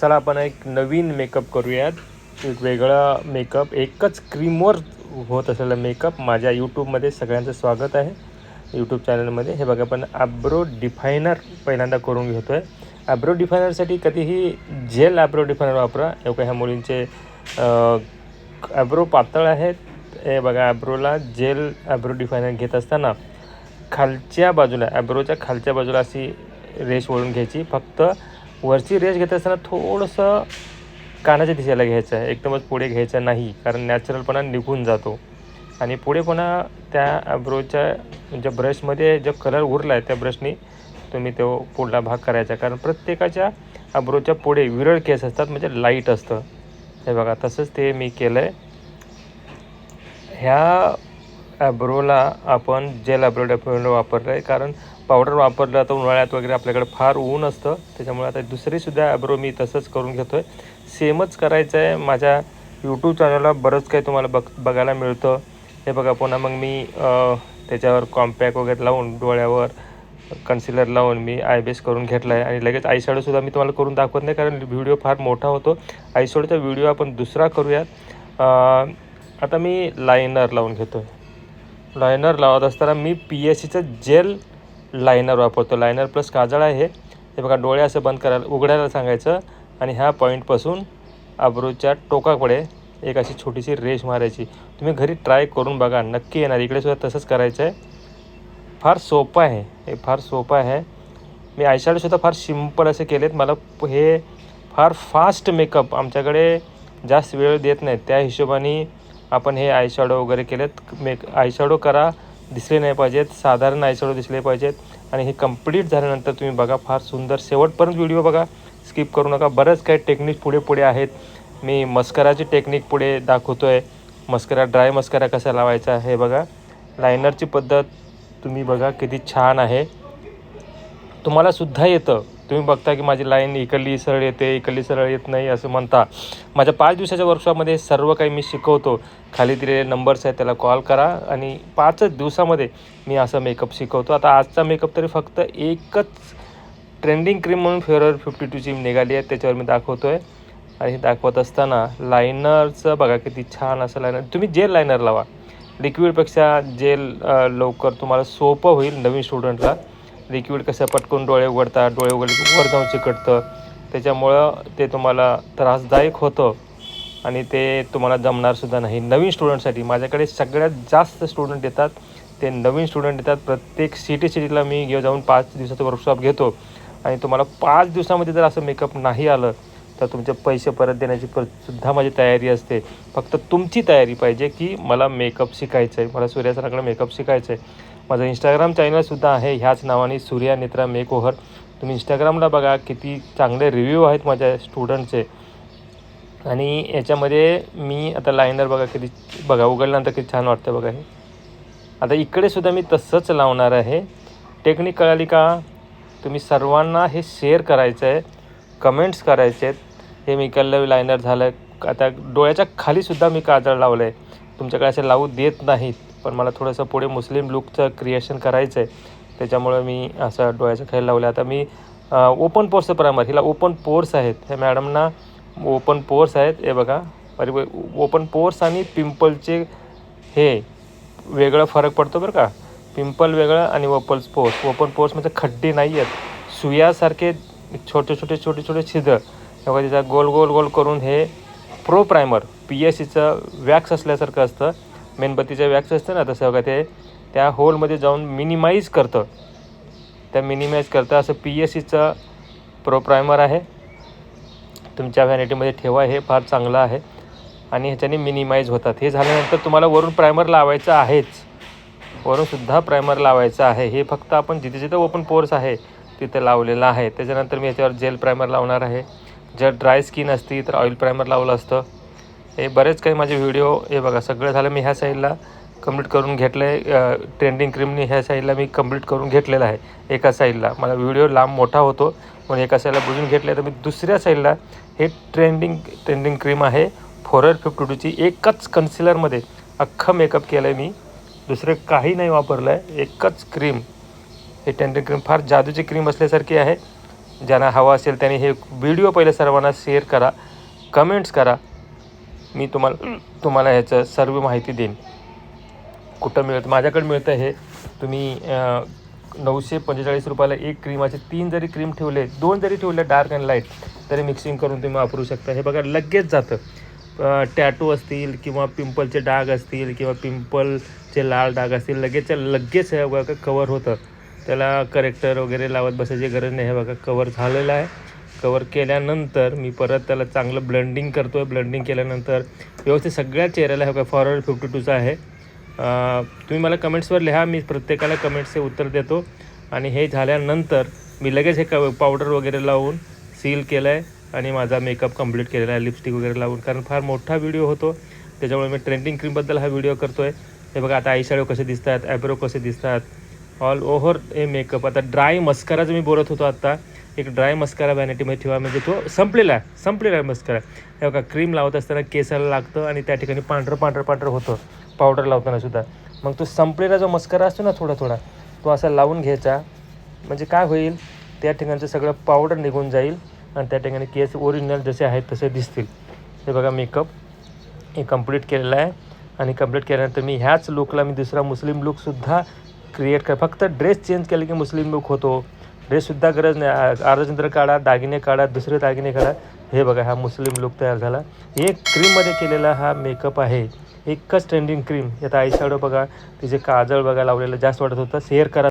चला आपण एक नवीन मेकअप करूयात. एक वेगळा मेकअप एकच क्रीमवर होत असलेला मेकअप माझ्या यूट्यूबमध्ये सगळ्यांचं स्वागत आहे. यूट्यूब चॅनलमध्ये हे बघा आपण ॲब्रो डिफायनर पहिल्यांदा करून घेतो आहे ॲब्रो डिफायनरसाठी कधीही जेल ॲब्रो डिफायनर वापरा. एवढ्या ह्या मुलींचे ॲब्रो पातळ आहेत. हे बघा ॲब्रोला जेल ॲब्रो डिफायनर घेत असताना खालच्या बाजूला ॲब्रोच्या खालच्या बाजूला अशी रेश वळून घ्यायची. फक्त वरची रेश घेत असताना थोडंसं कानाच्या दिशेला घ्यायचं आहे. एकदमच पुढे घ्यायचं नाही कारण नॅचरलपणा निघून जातो. आणि पुढे पुन्हा त्या ॲब्रोच्या ज्या ब्रशमध्ये जो कलर उरला आहे त्या ब्रशनी तुम्ही तो पुढला भाग करायचा. कारण प्रत्येकाच्या ॲब्रोच्या पुढे विरळ केस असतात म्हणजे लाइट असतं. हे बघा तसंच ते मी केलं आहे ह्या ॲब्रोला आपण जेल ॲब्रो डेफिनेटली वापरलं आहे कारण पावडर वापरलं तर उन्हाळ्यात वगैरे आपल्याकडे फार ऊन असतं. त्याच्यामुळे आता दुसरीसुद्धा ॲब्रो मी तसंच करून घेतो आहे सेमच करायचं आहे माझ्या यूट्यूब चॅनलला बरंच काही तुम्हाला बघ बघायला मिळतं. हे बघा पुन्हा मग मी त्याच्यावर कॉम्पॅक वगैरे लावून डोळ्यावर कन्सिलर लावून मी आय बेस करून घेतला आहे आणि लगेच आयशॅडोसुद्धा मी तुम्हाला करून दाखवत नाही कारण व्हिडिओ फार मोठा होतो. आयशॅडोचा व्हिडिओ आपण दुसरा करूयात. आता मी लायनर लावून घेतो आहे लायनर लावत असताना मी पी एस सीचं जेल लायनर वापरतो. लायनर प्लस काजळ आहे हे. बघा डोळे असं बंद करायला उघडायला सांगायचं. आणि ह्या पॉईंटपासून आब्रूच्या टोकाकडे एक अशी छोटीशी रेश मारायची. तुम्ही घरी ट्राय करून बघा नक्की येणार. इकडे सुद्धा तसंच करायचं आहे फार सोपं आहे. हे फार सोपं आहे. मी आयशॅडोसुद्धा फार सिंपल असे केलेत. मला हे फार फास्ट मेकअप आमच्याकडे जास्त वेळ देत नाहीत. त्या हिशोबाने आपण हे आयशॅडो वगैरे केलेत. मेक आयशॅडो करा दिसले नाही पाहिजेत. साधारण आयशॅडो दिसले पाहिजेत. आणि हे कंप्लीट झाल्यानंतर तुम्ही बघा फार सुंदर शेवटपर्यंत व्हिडिओ बघा. स्किप करू नका. बरंच काही टेक्निक पुढे पुढे आहेत. मी मस्कराची टेक्निक पुढे दाखवतो आहे मस्करा ड्राय मस्करा कसा लावायचा हे बघा. लायनरची पद्धत तुम्ही बघा किती छान आहे. तुम्हाला सुद्धा येतं. तुम्ही बघता की माझी लाईन इकडली सरळ येते इकडली सरळ येत नाही असं म्हणता. माझ्या पाच दिवसाच्या वर्कशॉपमध्ये सर्व काही मी शिकवतो. खाली दिलेले नंबर्स आहेत त्याला कॉल करा आणि पाचच दिवसामध्ये मी असं मेकअप शिकवतो. आता आजचा मेकअप तरी फक्त एकच ट्रेंडिंग क्रीम म्हणून फेवर फिफ्टी टूची निघाली आहे त्याच्यावर मी दाखवतो आहे आणि हे दाखवत असताना लायनरचं बघा किती छान असं लायनर तुम्ही जेल लायनर लावा लिक्विडपेक्षा जेल लवकर तुम्हाला सोपं होईल नवीन स्टुडंटला लिक्विड कसं पटकून डोळे उघडतात डोळे उघडले वर जाऊन चिकटतं. त्याच्यामुळं ते तुम्हाला त्रासदायक होतं आणि ते तुम्हाला जमणारसुद्धा नाही. नवीन स्टुडंटसाठी माझ्याकडे सगळ्यात जास्त स्टुडंट येतात. ते नवीन स्टुडंट येतात. प्रत्येक सिटी सिटीला मी घेऊन जाऊन पाच दिवसाचं वर्कशॉप घेतो. आणि तुम्हाला पाच दिवसामध्ये जर असं मेकअप नाही आलं तर तुमचे पैसे परत देण्याची पर सुद्धा माझी तयारी असते. फक्त तुमची तयारी पाहिजे की मला मेकअप शिकायचं आहे मला सूर्यासनाकडे मेकअप शिकायचं आहे माझं इंस्टाग्राम चॅनलसुद्धा आहे. ह्याच नावाने सूर्या नेत्रा मेक तुम्ही इंस्टाग्रामला बघा किती चांगले रिव्ह्यू आहेत माझ्या स्टुडंटचे आणि याच्यामध्ये मी आता लायनर बघा किती बघा उघडल्यानंतर किती छान वाटतं बघा हे. आता इकडेसुद्धा मी तसंच लावणार आहे. टेक्निक कळाली का? तुम्ही सर्वांना हे शेअर करायचं आहे कमेंट्स करायचे आहेत हे मी इकडलं लायनर झालं. आता डोळ्याच्या खालीसुद्धा मी काजळ लावलं आहे तुमच्याकडे असे लावू देत नाहीत. पण मला थोडंसं पुढे मुस्लिम लुकचं क्रिएशन करायचं आहे त्याच्यामुळं मी असं डोळ्याच्या खाली लावलं. आता मी ओपन पोर्सचं प्रायमर हिला ओपन पोर्स आहेत. हे मॅडमना ओपन पोर्स आहेत. हे बघा. अरे ओपन पोर्स आणि पिंपलचे हे वेगळं फरक पडतो बरं का. पिंपल वेगळं आणि ओपल पोर्स ओपन पोर्स म्हणजे खड्डे नाही आहेत सुयासारखे छोटे छोटे छोटे छोटे छिद्र. तेव्हा तिचा गोल गोल गोल करून हे प्रो प्रायमर पी एस सीचं वॅक्स असल्यासारखं असतं. मेणबत्तीचं वॅक्स असतं ना तसं का ते त्या होलमध्ये जाऊन मिनिमाइज करतं. त्या मिनिमाइज करतं. असं पी एस सीचं प्रो प्रायमर आहे. तुमच्या व्हॅनिटीमध्ये ठेवा हे फार चांगलं आहे. आणि ह्याच्याने मिनिमाइज होतात. हे झाल्यानंतर तुम्हाला वरून प्रायमर लावायचं आहेच. वरूनसुद्धा प्रायमर लावायचं आहे. हे फक्त आपण जिथे जिथं ओपन पोर्स आहे तिथे लावलेलं आहे. त्याच्यानंतर मी ह्याच्यावर जेल प्रायमर लावणार आहे. जर ड्राय स्किन असती तर ऑइल प्रायमर लावलं असतं. हे बरेच काही माझे व्हिडिओ हे बघा सगळं झालं मी ह्या साईडला कंप्लीट करून घेतलं आहे ट्रेंडिंग क्रीमनी ह्या साईडला मी कंप्लीट करून घेतलेलं आहे एका साईडला मला व्हिडिओ लांब मोठा होतो म्हणून एका साईडला बुजून घेतलं तर मी दुसऱ्या साईडला हे ट्रेंडिंग ट्रेंडिंग क्रीम आहे फोरर फिफ्टी टूची एकच कन्सिलरमध्ये अख्खं मेकअप केलं आहे मी. दुसरं काही नाही वापरलं आहे एकच क्रीम हे ट्रेंडिंग क्रीम फार जादूची क्रीम असल्यासारखी आहे. ज्यांना हवा असेल त्यांनी हे व्हिडिओ पहिले सर्वांना शेअर करा कमेंट्स करा. मी तुम्हाला तुम्हाला ह्याचं सर्व माहिती देईन. कुठं मिळतं? माझ्याकडे मिळतं हे. तुम्ही नऊशे पंचेचाळीस रुपयाला एक क्रीमाचे तीन जरी क्रीम ठेवले दोन जरी ठेवले डार्क अँड लाइट तरी मिक्सिंग करून तुम्ही वापरू शकता. हे बघा लगेच जातं. टॅटू असतील किंवा पिंपलचे डाग असतील किंवा पिंपलचे लाल डाग असतील लगेचच्या लगेच हे बघा कवर होतं. त्याला करेक्टर वगैरे लावत बसायची गरज नाही. हे बघा कवर झालेलं आहे. कवर केल्यानंतर मी परत त्याला चांगलं ब्लेंडिंग करतो आहे ब्लेंडिंग केल्यानंतर व्यवस्थित सगळ्या चेहऱ्याला हे बघा फॉरवर्ड फिफ्टी टूचा आहे तुम्ही मला कमेंट्सवर लिहा मी प्रत्येकाला कमेंट्सचे उत्तर देतो. आणि हे झाल्यानंतर मी लगेच हे क पावडर वगैरे लावून सील केलं आहे आणि माझा मेकअप कंप्लीट केलेला आहे लिपस्टिक वगैरे लावून. कारण फार मोठा व्हिडिओ होतो. त्याच्यामुळे मी ट्रेंडिंग क्रीमबद्दल हा व्हिडिओ करतो आहे हे बघा आता आईशाडो कसे दिसतात ॲब्रो कसे दिसतात ऑल ओव्हर हे मेकअप आता ड्राय मस्कराचं मी बोलत होतो आत्ता एक ड्राय मस्कारा व्हॅनिटीमध्ये ठेवा म्हणजे तो संपलेला आहे संपलेला आहे मस्कारा हे बघा क्रीम लावत असताना केसाला लागतं आणि त्या ठिकाणी पांढरं पांढरं पांढरं होतं. पावडर लावताना सुद्धा. मग तो संपलेला जो मस्करा असतो ना थोडा थोडा तो असा लावून घ्यायचा. म्हणजे काय होईल? त्या ठिकाणचं सगळं पावडर निघून जाईल आणि त्या ठिकाणी केस ओरिजिनल जसे आहेत तसे दिसतील. हे बघा मेकअप हे कंप्लीट केलेलं आहे. आणि कंप्लीट केल्यानंतर मी ह्याच लुकला मी दुसरा मुस्लिम लुकसुद्धा क्रिएट कर. फक्त ड्रेस चेंज केले की मुस्लिम लुक होतो. ड्रेससुद्धा गरज नाही. अर्धचंद्र काढा दागिने काढा दुसरे दागिने काढा. हे बघा हा मुस्लिम लुक तयार झाला. एक क्रीममध्ये केलेला हा मेकअप आहे. एकच ट्रेंडिंग क्रीम यात आय शॅडो बघा. तिचे काजळ बघा लावलेलं जास्त वाटत होतं. शेअर करा